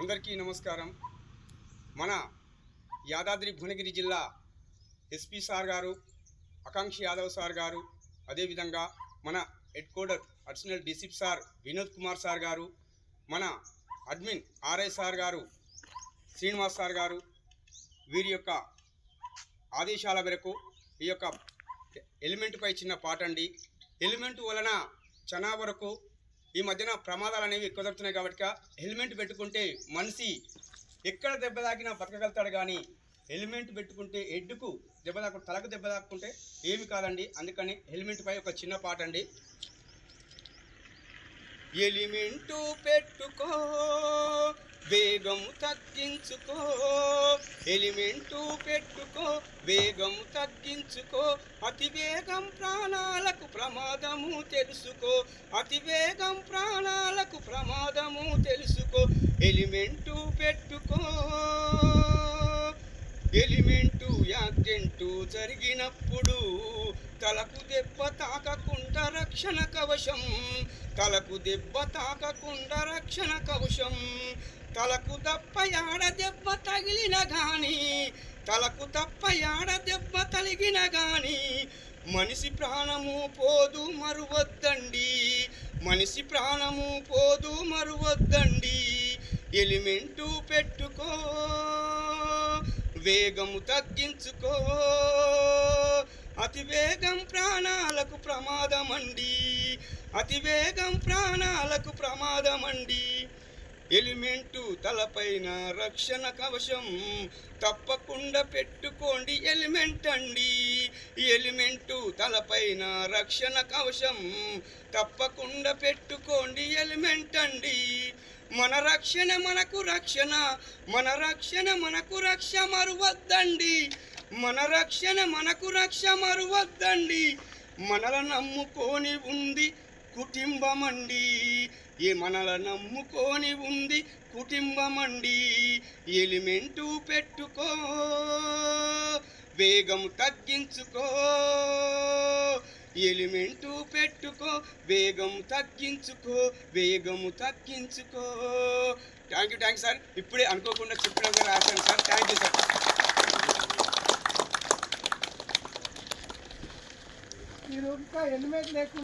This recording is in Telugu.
అందరికీ నమస్కారం. మన యాదాద్రి భువనగిరి జిల్లా ఎస్పీ సార్ గారు ఆకాంక్షి యాదవ్ సార్ గారు అదేవిధంగా మన head coder additional DCP sir Vinod Kumar sir గారు మన అడ్మిన్ ఆర్ఐ సార్ గారు శ్రీనివాస్ సార్ గారు వీరి యొక్క ఆదేశాల మేరకు ఈ యొక్క ఎలిమెంట్పై చిన్న పాట అండి. ఎలిమెంట్ వలన చనా వరకు ఈ మధ్యన ప్రమాదాలు అనేవి ఎక్కువ జరుగుతున్నాయి కాబట్టి హెల్మెట్ పెట్టుకుంటే మనిషి ఎక్కడ దెబ్బ తాకినా బతకగలుగుతాడు కానీ హెల్మెట్ పెట్టుకుంటే హెడ్కు దెబ్బ తాకు తలకు దెబ్బ తాకుంటే ఏమి కాదండి. అందుకని హెల్మెట్ పై ఒక చిన్న పాట అండి. ఎలిమెంటు పెట్టుకో వేగం తగ్గించుకో ఎలిమెంటు పెట్టుకో వేగం తగ్గించుకో అతి వేగం ప్రాణాలకు ప్రమాదము తెలుసుకో అతి వేగం ప్రాణాలకు ప్రమాదము తెలుసుకో ఎలిమెంటు పెట్టుకో. ఎలిమెంటు యాక్సిడెంటు జరిగినప్పుడు తలకు దెబ్బ తాకకుండా రక్షణ కవశం తలకు దెబ్బ తాకకుండా రక్షణ కవశం తలకు తప్ప యాడ దెబ్బ తగిలిన గాని తలకు తప్ప యాడ దెబ్బ తలిగిన గాని మనిషి ప్రాణము పోదు మరువద్దండి. మనిషి ప్రాణము పోదు మరువద్దండి. ఎలిమెంటు పెట్టుకో వేగము తగ్గించుకో. అతి వేగం ప్రాణాలకు ప్రమాదమండి. అతి వేగం ప్రాణాలకు ప్రమాదమండి. ఎలిమెంటు తలపైన రక్షణ కవచం. తప్పకుండా పెట్టుకోండి ఎలిమెంట్ అండి. ఎలిమెంటు తలపైన రక్షణ కవచం. తప్పకుండా పెట్టుకోండి ఎలిమెంట్ అండి. మన రక్షణ మనకు రక్షణ. మన రక్షణ మనకు రక్ష మరువద్దండి. మన రక్షణ మనకు రక్ష మరువద్దండి. మనల నమ్ముకొని ఉంది కుటుంబమండి. ఏ మనల నమ్ముకొని ఉంది కుటుంబమండి. ఎలిమెంటు పెట్టుకో వేగం తగ్గించుకో. ఎలిమెంటు పెట్టుకో వేగం తగ్గించుకో వేగము తగ్గించుకో. Thank you thank you sir ఇప్పుడే అనుకోకుండా చెప్పిన రాశాను సార్ థ్యాంక్ యూ సార్ మీరు ఎలిమెంట్ హెల్మెట్ లేకుండా